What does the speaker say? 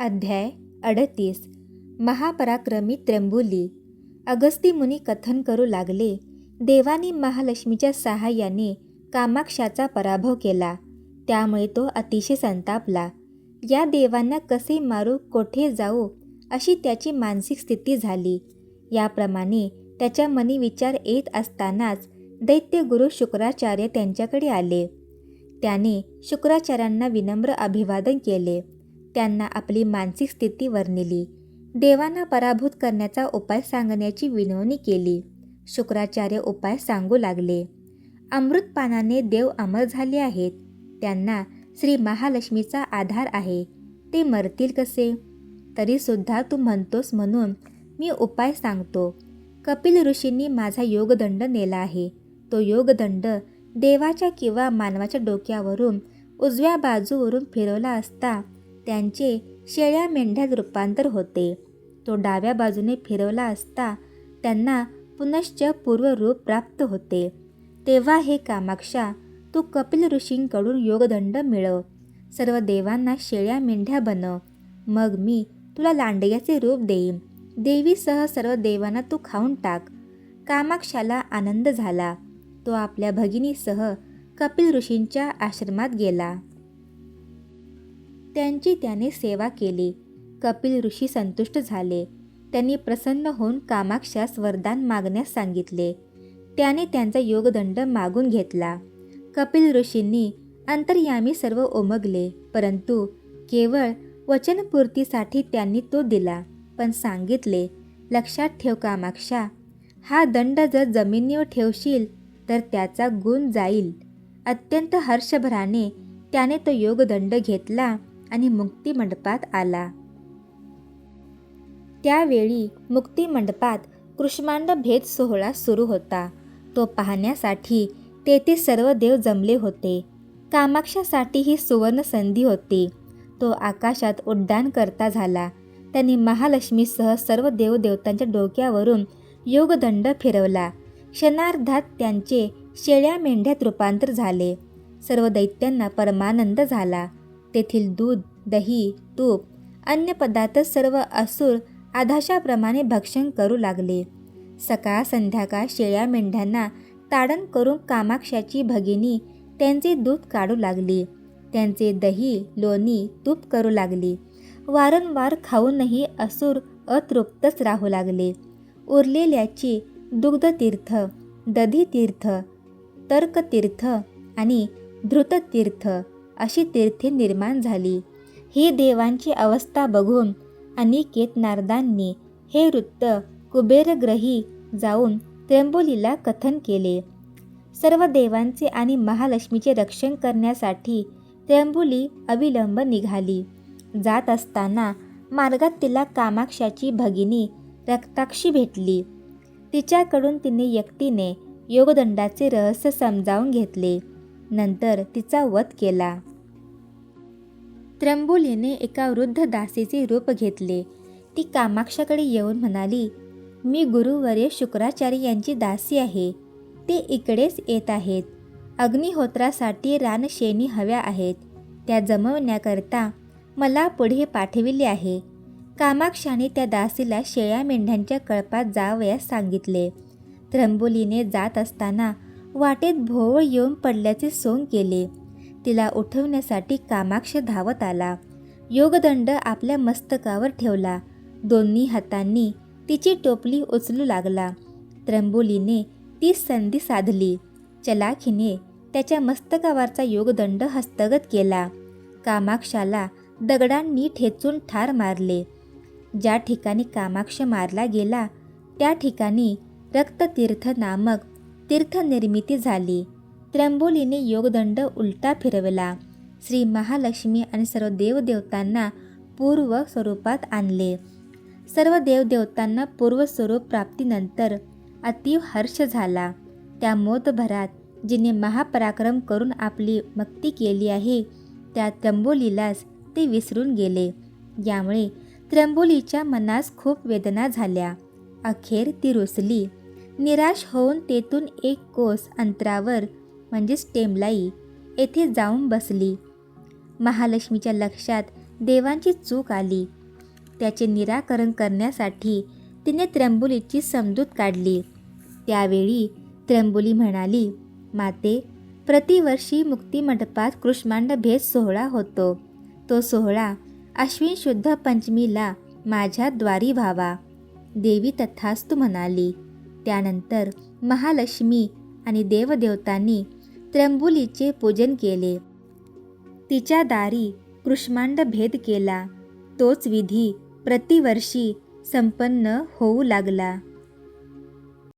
अध्याय अडतीस. महापराक्रमी त्र्यंबुली. अगस्ती मुनी कथन करू लागले. देवानी महालक्ष्मीच्या सहाय्याने कामाक्षाचा पराभव केला. त्यामुळे तो अतिशय संतापला. या देवांना कसे मारू कोठे जाऊ अशी त्याची मानसिक स्थिती झाली. याप्रमाणे त्याच्या मनी विचार येत असतानाच दैत्यगुरु शुक्राचार्य त्यांच्याकडे आले. त्याने शुक्राचार्यांना विनम्र अभिवादन केले. त्यांना आपली मानसिक स्थिती वर्णिली. देवांना पराभूत करण्याचा उपाय सांगण्याची विनवणी केली. शुक्राचार्य उपाय सांगू लागले. अमृतपानाने देव अमर झाले आहेत. त्यांना श्री महालक्ष्मीचा आधार आहे. ते मरतील कसे? तरीसुद्धा तू म्हणतोस म्हणून मी उपाय सांगतो. कपिल ऋषींनी माझा योगदंड नेला आहे. तो योगदंड देवाच्या किंवा मानवाच्या डोक्यावरून उजव्या बाजूवरून फिरवला असता त्यांचे शेळ्या मेंढ्यात रूपांतर होते. तो डाव्या बाजूने फिरवला असता त्यांना पुनश्च पूर्वरूप प्राप्त होते. तेव्हा हे कामाक्षा तू कपिल ऋषींकडून योगदंड मिळव सर्व देवांना शेळ्या मेंढ्या बनव मग मी तुला लांडग्याचे रूप देईन. देवीसह सर्व देवांना तू खाऊन टाक. कामाक्षाला आनंद झाला. तो आपल्या भगिनीसह कपिल ऋषींच्या आश्रमात गेला. त्यांची त्याने सेवा केली. कपिल ऋषी संतुष्ट झाले. त्यांनी प्रसन्न होऊन कामाक्षास वरदान मागण्यास सांगितले. त्याने त्यांचा योगदंड मागून घेतला. कपिल ऋषींनी अंतर्यामी सर्व ओमगले परंतु केवळ वचनपूर्तीसाठी त्यांनी तो दिला पण सांगितले लक्षात ठेव कामाक्षा हा दंड जर जमिनीवर ठेवशील तर त्याचा गुण जाईल. अत्यंत हर्षभराने त्याने तो योगदंड घेतला आणि मुक्तिमंडपात आला. त्यावेळी मुक्तिमंडपात कृष्मांड भेद सोहळा सुरू होता. तो पाहण्यासाठी तेथे सर्व देव जमले होते. कामाक्षासाठी ही सुवर्ण संधी होती. तो आकाशात उड्डाण करता झाला. त्यांनी महालक्ष्मीसह सर्व देवदेवतांच्या डोक्यावरून योगदंड फिरवला. क्षणार्धात त्यांचे शेळ्या मेंढ्यात रूपांतर झाले. सर्व दैत्यांना परमानंद झाला. तेथील दूध दही तूप अन्य पदार्थ सर्व असुर आधाशाप्रमाणे भक्षण करू लागले. सकाळ संध्याकाळ शेळ्या मेंढ्यांना ताडण करून कामाक्षाची भगिनी त्यांचे दूध काढू लागली. त्यांचे दही लोणी तूप करू लागली. वारंवार खाऊनही असुर अतृप्तच राहू लागले. उरलेल्याची दुग्धतीर्थ दधीतीर्थ तर्कतीर्थ आणि धृततीर्थ अशी तीर्थे निर्माण झाली. ही देवांची अवस्था बघून अनिकेत नारदांनी हे वृत्त कुबेरग्रही जाऊन त्र्यंबोलीला कथन केले. सर्व देवांचे आणि महालक्ष्मीचे रक्षण करण्यासाठी त्र्यंबुली अविलंब निघाली. जात असताना मार्गात तिला कामाक्षाची भगिनी रक्ताक्षी भेटली. तिच्याकडून तिने यक्तीने योगदंडाचे रहस्य समजावून घेतले. नंतर तिचा वध केला. त्र्यंबुलीने एका वृद्ध दासीचे रूप घेतले. ती कामाक्षाकडे येऊन म्हणाली मी गुरुवर्य शुक्राचार्य यांची दासी आहे. ते इकडेच येत आहेत. अग्निहोत्रासाठी रानशेणी हव्या आहेत. त्या जमवण्याकरता मला पुढे पाठविले आहे. कामाक्षाने त्या दासीला शेळ्या मेंढ्यांच्या कळपात जावयास सांगितले. त्र्यंबोलीने जात असताना वाटेत भोवळ येऊन पडल्याचे सोंग केले. तिला उठवण्यासाठी कामाक्ष धावत आला. योगदंड आपल्या मस्तकावर ठेवला. दोन्ही हातांनी तिची टोपली उचलू लागला. त्र्यंबोलीने ती संधी साधली. चलाखीने त्याच्या मस्तकावरचा योगदंड हस्तगत केला. कामाक्षाला दगडांनी ठेचून ठार मारले. ज्या ठिकाणी कामाक्ष मारला गेला त्या ठिकाणी रक्ततीर्थ नामक तीर्थनिर्मिती झाली. त्र्यंबोलीने योगदंड उलटा फिरवला. श्री महालक्ष्मी आणि सर्व देवदेवतांना पूर्व स्वरूपात आणले. सर्व देवदेवतांना पूर्वस्वरूप प्राप्तीनंतर अतीव हर्ष झाला. त्या मोतभरात जिने महापराक्रम करून आपली मक्ती केली आहे त्या त्र्यंबोलीलाच ते विसरून गेले. यामुळे त्र्यंबोलीच्या मनास खूप वेदना झाल्या. अखेर ती रुसली. निराश होऊन तेथून एक कोस अंतरावर म्हणजेच टेमलाई येथे जाऊन बसली. महालक्ष्मीच्या लक्षात देवांची चूक आली. त्याचे निराकरण करण्यासाठी तिने त्र्यंबुलीची समजूत काढली. त्यावेळी त्र्यंबुली म्हणाली माते प्रतिवर्षी मुक्तिमंडपात कृष्मांड भेद सोहळा होतो. तो सोहळा अश्विन शुद्ध पंचमीला माझ्या द्वारी व्हावा. देवी तथास्तु म्हणाली. त्यानंतर महालक्ष्मी आणि देवदेवतांनी त्र्यंबुलीचे पूजन केले. तिच्या दारी कृष्मांड भेद केला. तोच विधी प्रतिवर्षी संपन्न होऊ लागला.